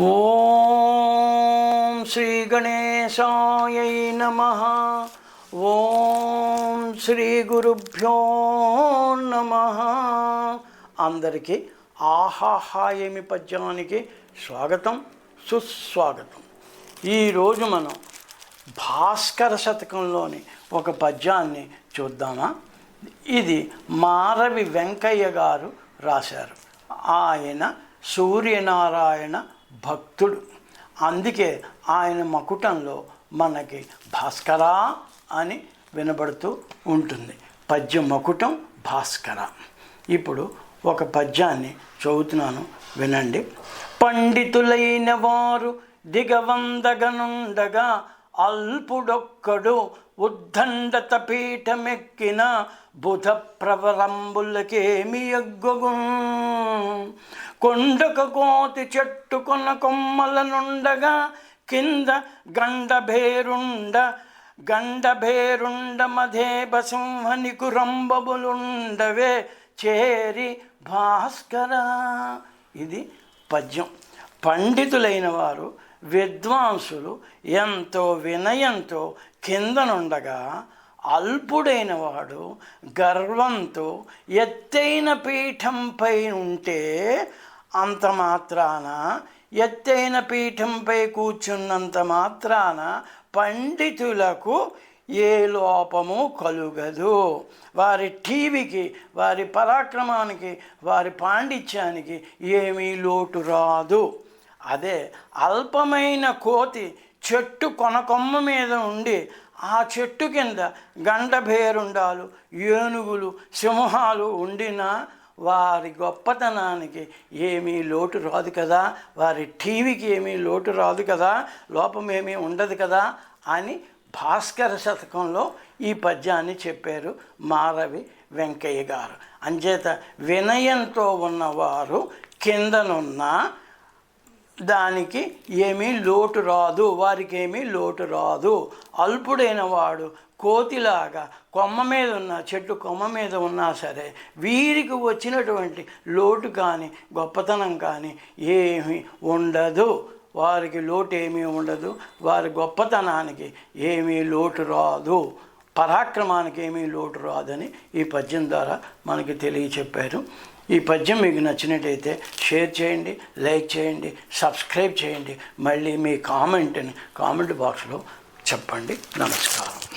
ఓం శ్రీ గణేశాయ నమ. ఓం శ్రీ గురుభ్యో నమ. అందరికీ ఆహాహాయమి పద్యానికి స్వాగతం సుస్వాగతం. ఈరోజు మనం భాస్కర శతకంలోని ఒక పద్యాన్ని చూద్దామా? ఇది మారవి వెంకయ్య గారు రాశారు. ఆయన సూర్యనారాయణ భక్తుడు. అందుకే ఆయన మకుటంలో మనకి భాస్కరా అని వినబడుతూ ఉంటుంది. పద్య మకుటం భాస్కర. ఇప్పుడు ఒక పద్యాన్ని చదువుతున్నాను వినండి. పండితులైన వారు దిగవందగనుండగా అల్పుడొక్కడు ఉద్దండత పీఠమెక్కిన బుధ ప్రవలంబులకేమి ఎగ్గొగు? కొండక కోతి చెట్టుకున్న కొమ్మలనుండగా కొమ్మల నుండగా కింద గండభేరుండ గండభేరుండ మధేబ సింహనికు కురంబబులుండవే చేరి భాస్కర. ఇది పద్యం. పండితులైన వారు విద్వాంసులు ఎంతో వినయంతో కిందనుండగా అల్పుడైన వాడు గర్వంతో ఎత్తైన పీఠంపై ఉంటే అంత మాత్రాన ఎత్తైన పీఠంపై కూర్చున్నంత మాత్రాన పండితులకు ఏ లోపము కలుగదు. వారి టీవీకి వారి పరాక్రమానికి వారి పాండిత్యానికి ఏమీ లోటు రాదు. అదే అల్పమైన కోతి చెట్టు కొనకొమ్మ మీద ఉండి ఆ చెట్టు కింద గండభేరుండాలు ఏనుగులు సింహాలు ఉండినా వారి గొప్పతనానికి ఏమీ లోటు రాదు కదా. వారి టీవీకి ఏమీ లోటు రాదు కదా. లోపమేమీ ఉండదు కదా అని భాస్కర శతకంలో ఈ పద్యాన్ని చెప్పారు మారవి వెంకయ్య గారు. అంచేత వినయంతో ఉన్నవారు కిందనున్న దానికి ఏమీ లోటు రాదు వారికి ఏమీ లోటు రాదు. అల్పుడైన వాడు కోతిలాగా కొమ్మ మీద ఉన్న చెట్టు కొమ్మ మీద ఉన్నా సరే వీరికి వచ్చినటువంటి లోటు కానీ గొప్పతనం కానీ ఏమీ ఉండదు. వారికి లోటు ఏమీ ఉండదు. వారి గొప్పతనానికి ఏమీ లోటు రాదు. పరాక్రమానికి ఏమీ లోటు రాదని ఈ పద్యం ద్వారా మనకి తెలియచెప్పారు. ఈ పద్యం మీకు నచ్చినట్టయితే షేర్ చేయండి లైక్ చేయండి సబ్స్క్రైబ్ చేయండి. మళ్ళీ మీ కామెంట్ని కామెంట్ బాక్స్లో చెప్పండి. నమస్కారం.